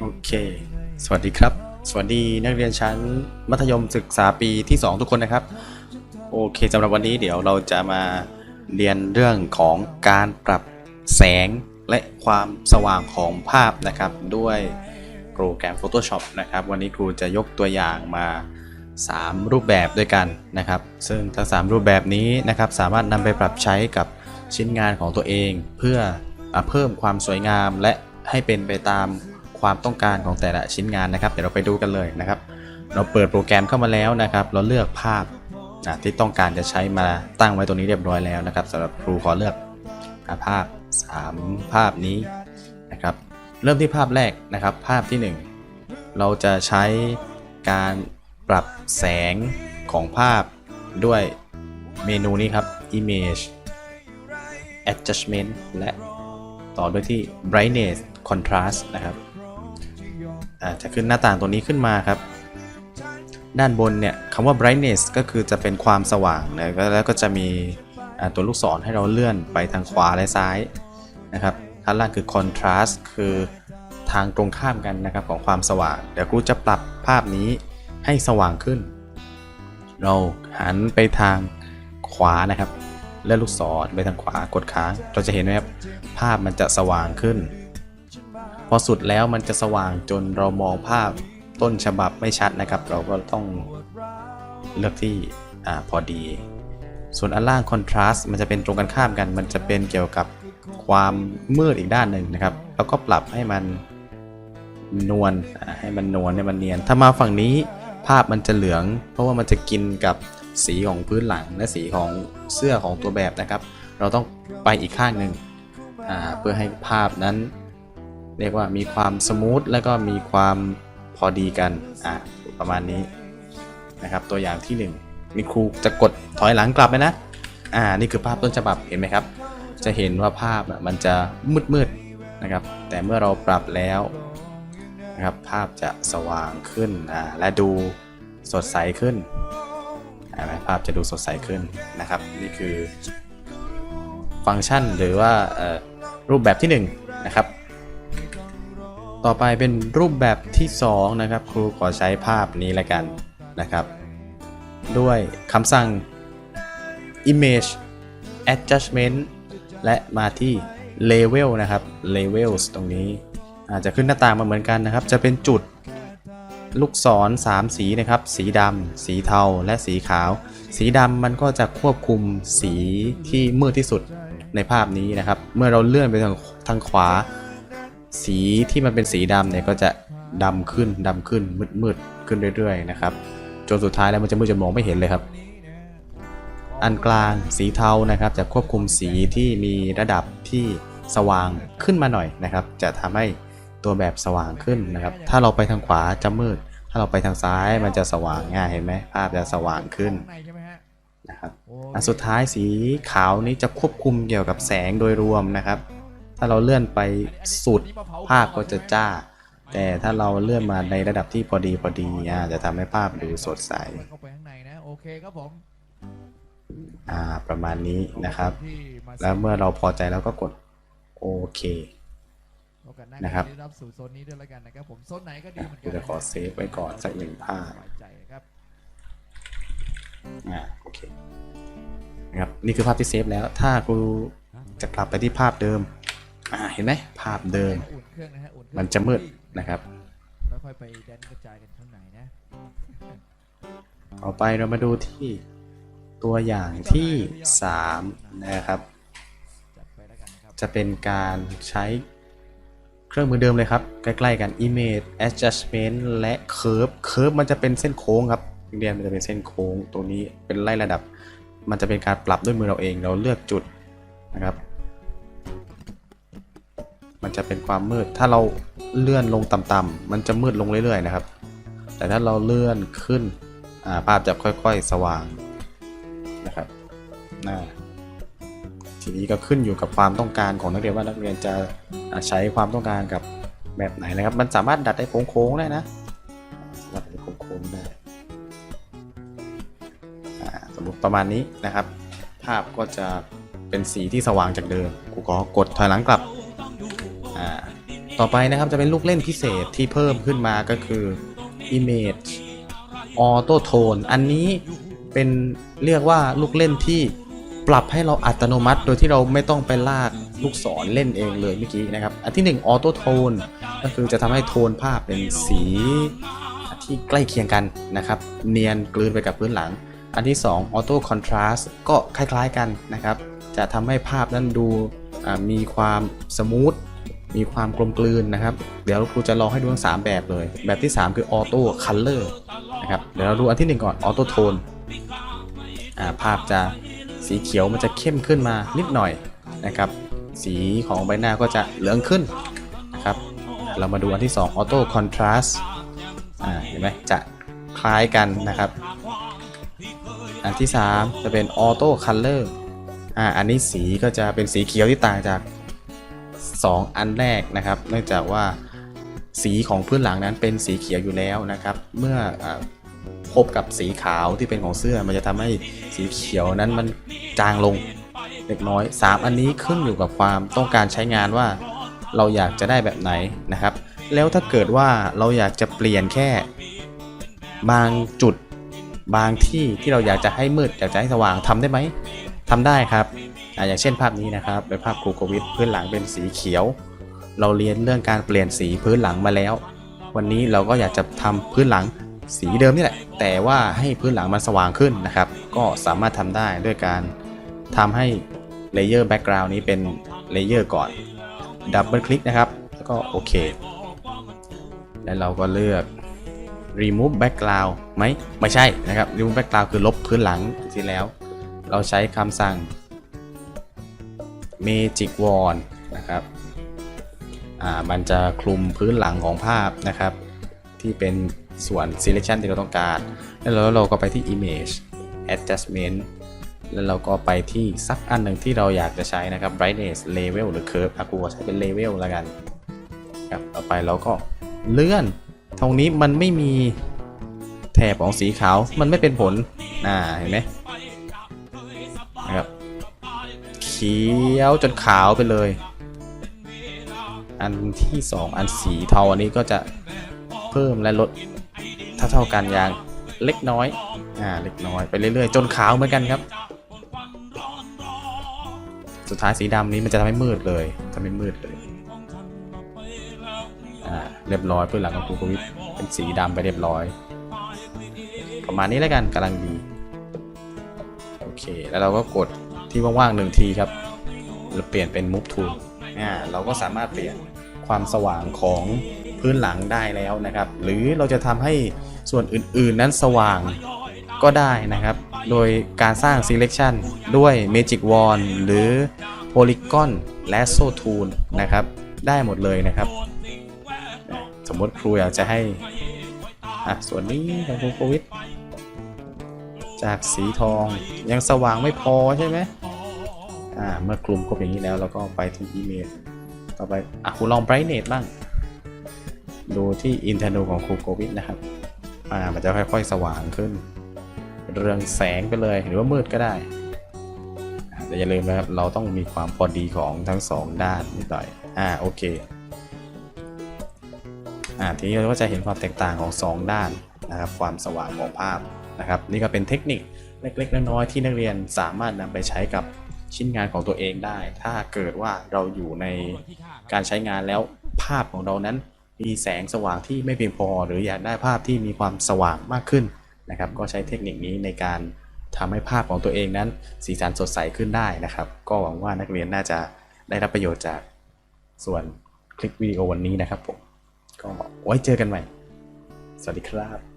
โอเค สวัสดีครับ สวัสดีนักเรียนชั้นมัธยมศึกษาปีที่ 2 ทุกคนนะครับ โอเคสำหรับวันนี้เดี๋ยวเราจะมาเรียนเรื่องของการปรับแสงและความสว่างของภาพนะครับ ด้วยโปรแกรม Photoshop นะครับ วันนี้ครูจะยกตัวอย่างมา 3 รูปแบบด้วยกันนะครับ ซึ่งทั้ง3รูปแบบนี้นะครับ สามารถนำไปปรับใช้กับชิ้นงานของตัวเอง เพื่ออเพิ่มความสวยงามและ ให้เป็นไปตามความต้องการของแต่ละชิ้นงานนะครับ เดี๋ยวเราไปดูกันเลยนะครับ เราเปิดโปรแกรมเข้ามาแล้วนะครับ เราเลือกภาพที่ต้องการจะใช้มาตั้งไว้ตรงนี้เรียบร้อยแล้วนะครับสำหรับครูขอเลือกภาพ 3 ภาพนี้นะครับ เริ่มที่ภาพแรกนะครับ ภาพที่ 1 เราจะใช้การปรับแสงของภาพด้วยเมนูนี้ครับ image adjustment และ ต่อด้วยที่ brightness contrast นะครับอ่าจะขึ้นหน้าต่างตัวนี้ขึ้นมาครับ ด้านบนเนี่ยคำว่า brightness ก็คือจะเป็นความสว่างนะแล้วก็จะมีอ่าตัวลูกศรให้เราเลื่อนไปทางขวาและซ้ายนะครับข้างล่างคือ contrast คือทางตรงข้ามกันนะครับของความสว่าง เดี๋ยวครูจะปรับภาพนี้ให้สว่างขึ้น เราหันไปทางขวานะครับ เลือนลูกศรไปทางขวากดค้าง เราจะเห็นไหมครับภาพมันจะสว่างขึ้น พอสุดแล้วมันจะสว่างจนเรามองภาพต้นฉบับไม่ชัดนะครับ เราก็ต้องเลือกที่อ่าพอดี ส่วนอันล่างคอนทราสต์มันจะเป็นตรงกันข้ามกัน มันจะเป็นเกี่ยวกับความมืดอีกด้านหนึ่งนะครับ แล้วก็ปรับให้มันนวลให้มันนวลให้มันเนียน ถ้ามาฝั่งนี้ภาพมันจะเหลือง เพราะว่ามันจะกินกับ สีของพื้นหลังและสีของเสื้อของตัวแบบนะครับ เราต้องไปอีกข้างหนึ่งเพื่อให้ภาพนั้น เรียกว่ามีความสมูทแล้วก็มีความพอดีกันประมาณนี้นะครับตัวอย่างที่1มีครูจะกดถอยหลังกลับไปนะอ่านี่คือภาพต้นฉบับเห็นไหมครับ จะเห็นว่าภาพมันจะมืดๆนะครับ แต่เมื่อเราปรับแล้วนะครับภาพจะสว่างขึ้นอ่าและดูสดใสขึ้น ภาพจะดูสดใสขึ้นนะครับ นี่คือฟังก์ชันหรือว่ารูปแบบที่1นะครับ ต่อไปเป็นรูปแบบที่ 2 นะครับ ครูขอใช้ภาพนี้แล้วกันนะครับ ด้วยคำสั่ง image adjustment และมาที่ level นะครับ levels ตรงนี้อาจจะขึ้นหน้าต่างมาเหมือนกันนะครับ จะเป็นจุด ลูกศร3สีนะครับ สีดำสีเทาและสีขาว สีดำมันก็จะควบคุมสีที่มืดที่สุดในภาพนี้นะครับ เมื่อเราเลื่อนไปทางทางขวา สีที่มันเป็นสีดำเนี่ยก็จะดำขึ้นดำขึ้นมืดมืดๆขึ้นเรื่อยๆนะครับจนสุดท้ายแล้วมันจะมืดจนมองไม่เห็นเลยครับ อันกลางสีเทานะครับ จะควบคุมสีที่มีระดับที่สว่างขึ้นมาหน่อยนะครับ จะทำให้ ตัวแบบสว่างขึ้นนะครับ ถ้าเราไปทางขวาจะมืด ถ้าเราไปทางซ้ายมันจะสว่างง่ายเห็นไหมภาพจะสว่างขึ้นข้างในใช่ไหมฮะนะครับโอ้อันสุดท้ายสีขาวนี้จะควบคุมเกี่ยวกับแสงโดยรวมนะครับ ถ้าเราเลื่อนไปสุดภาพก็จะจ้า แต่ถ้าเราเลื่อนมาในระดับที่พอดีพอดีอ่าจะทำให้ภาพดูสดใสเข้าไปข้างในนะโอเคครับผมอ่าประมาณนี้นะครับที่มาแล้วเมื่อเราพอใจแล้วก็กดโอเคโอกาสห น้านะครับได้รับสู่โซนนี้ด้วยแล้วกันนะครับผมโซนไหนก็ดีเหมือนกักูจะขอเซฟไว้ก่อนสักหนึ่งภาพสบายใจนะครับอ่าโอเคนะครับนี่คือภาพที่เซฟแล้วถ้ากูจะกลับไปที่ภาพเดิมอ่าเห็นไหมภาพเดิมอุ่นเครื่องนะฮะอุ่นเครื่องมันจะมืดนะครับแล้วค่อยไปแดนกระจายกันข้างในนะต่อไปเรามาดูที่ตัวอย่างที่ 3 นะครับจัดไปแล้วกันนะครับจะเป็นการใช้ เครื่องมือเดิมเลยครับ ใกล้ๆกัน image adjustment และ curve curve มันจะเป็นเส้นโค้งครับเรียนมันจะเป็นเส้นโค้งตรงนี้เป็นไล่ระดับ มันจะเป็นการปรับด้วยมือเราเองเราเลือกจุดนะครับ มันจะเป็นความมืดถ้าเราเลื่อนลงต่ำๆมันจะมืดลงเรื่อยๆนะครับ แต่ถ้าเราเลื่อนขึ้นภาพจะค่อยๆสว่างนะครับน่ ทีนี้ก็ขึ้นอยู่กับความต้องการของนักเรียนว่านักเรียนจะใช้ความต้องการกับแบบไหนนะครับ มันสามารถดัดได้โค้งๆได้นะสามารถดัดได้โค้งๆได้สมมติประมาณนี้นะครับ ภาพก็จะเป็นสีที่สว่างจากเดิมกูขอกดถอยหลังกลับต่อไปนะครับจะเป็นลูกเล่นพิเศษที่เพิ่มขึ้นมาก็คือ Image Auto Tone อันนี้เป็นเรียกว่าลูกเล่นที่ ปรับให้เราอัตโนมัติ โดยที่เราไม่ต้องไปลากลูกศรเล่นเองเลยเมื่อกี้นะครับ อันที่1 Auto Tone ก็คือจะทำให้โทนภาพเป็นสีที่ใกล้เคียงกันนะครับ เนียนกลืนไปกับพื้นหลัง อันที่2 Auto Contrast ก็คล้ายๆกันนะครับ จะทำให้ภาพนั้นดูมีความสมูทมีความกลมกลืนนะครับ เดี๋ยวครูจะลองให้ดูทั้ง3แบบเลย แบบที่ 3 คือ Auto Color นะครับ เดี๋ยวเราดูอันที่ 1 ก่อน Auto Tone อ่าภาพจะ สีเขียวมันจะเข้มขึ้นมานิดหน่อยนะครับ สีของใบหน้าก็จะเหลืองขึ้นนะครับ เรามาดูอันที่ 2 Auto Contrast อ่าเห็นไหมจะคล้ายกันนะครับ อันที่ 3 จะเป็น Auto Color อ่าอันนี้สีก็จะเป็นสีเขียวที่ต่างจาก 2 อันแรกนะครับ เนื่องจากว่าสีของพื้นหลังนั้นเป็นสีเขียวอยู่แล้วนะครับ เมื่ออ พบกับสีขาวที่เป็นของเสื้อ มันจะทำให้สีเขียวนั้นมันจางลงเล็กน้อย 3 อันนี้ขึ้นอยู่กับความต้องการใช้งานว่าเราอยากจะได้แบบไหนนะครับ แล้วถ้าเกิดว่าเราอยากจะเปลี่ยนแค่ บางจุดบางที่ที่เราอยากจะให้มืดอยากจะให้สว่างทำได้ไหมทำได้ครับออย่างเช่นภาพนี้นะครับเป็นภาพครูโควิดพื้นหลังเป็นสีเขียว เราเรียนเรื่องการเปลี่ยนสีพื้นหลังมาแล้ว วันนี้เราก็อยากจะทำพื้นหลัง สีเดิมนี่แหละ แต่ว่าให้พื้นหลังมันสว่างขึ้นนะครับ ก็สามารถทำได้ด้วยการทำให้เลเยอร์แบ็กกราวน์นี้เป็นเลเยอร์ก่อนดับเบิลคลิกนะครับ แล้วก็โอเค แล้วเราก็เลือก remove background ไหมไม่ใช่นะครับ remove background คือลบพื้นหลังที่แล้ว เราใช้คำสั่ง Magic Wand นะครับอ่ามันจะคลุมพื้นหลังของภาพนะครับ ที่เป็น ส่วน selection ที่เราต้องการ แล้วเราก็ไปที่ image adjustment แล้วเราก็ไปที่สักอันหนึ่งที่เราอยากจะใช้นะครับ brightness level หรือ curve อากูใช้เป็น level แล้วกันครับต่อไปเราก็เลื่อนตรงนี้มันไม่มีแถบของสีขาว มันไม่เป็นผลอ่าเห็นไหมนะครับเขียวจนขาวไปเลย อันที่ 2 อันสีเทาอันนี้ก็จะเพิ่มและลด เท่าเท่าๆกันอย่างเล็กน้อยอ่าเล็กน้อยไปเรื่อยๆ จนขาวเหมือนกันครับ สุดท้ายสีดำนี้มันจะทำให้มืดเลยทำให้มืดเลยอ่าเรียบร้อยเพื่อหลังของครูโควิดเป็นสีดำไปเรียบร้อย ประมาณนี้แล้วกันกำลังดีโอเค แล้วเราก็กดที่ว่างๆหนึ่งทีครับเราเปลี่ยนเป็น move tool อ่าเราก็สามารถเปลี่ยนความสว่างของ พื้นหลังได้แล้วนะครับ หรือเราจะทำให้ส่วนอื่นๆนั้นสว่างก็ได้นะครับ โดยการสร้าง selection ด้วย magic wand หรือ polygon และ so tool นะครับ ได้หมดเลยนะครับ สมมติครูอยากจะให้อะส่วนนี้ของครูโควิดจากสีทองยังสว่างไม่พอใช่ไหมอ่าเมื่อกลุ่มครบอย่างนี้แล้วเราก็ไปที่ Image ต่อไปอะครูลอง brightness บ้าง ดูที่ internal ของครูโควิดนะครับ อ่า มันจะค่อยๆ สว่างขึ้น เรืองแสงไปเลย หรือว่ามืดก็ได้ แต่อย่าลืมนะครับ เราต้องมีความพอดีของทั้งสองด้านนิดหน่อย อ่า โอเค อ่า ทีนี้เราก็จะเห็นความแตกต่างของสองด้านนะครับ ความสว่างของภาพนะครับ นี่ก็เป็นเทคนิคเล็กๆ น้อยๆ ที่นักเรียนสามารถนำไปใช้กับชิ้นงานของตัวเองได้ ถ้าเกิดว่าเราอยู่ในการใช้งานแล้วภาพของเรานั้น มีแสงสว่างที่ไม่เพียงพอ หรืออยากได้ภาพที่มีความสว่างมากขึ้นนะครับ ก็ใช้เทคนิคนี้ในการทำให้ภาพของตัวเองนั้น สีสันสดใสขึ้นได้นะครับ ก็หวังว่านักเรียนน่าจะได้รับประโยชน์จากส่วนคลิปวิดีโอวันนี้นะครับผมก็ไว้เจอกันใหม่ สวัสดีครับ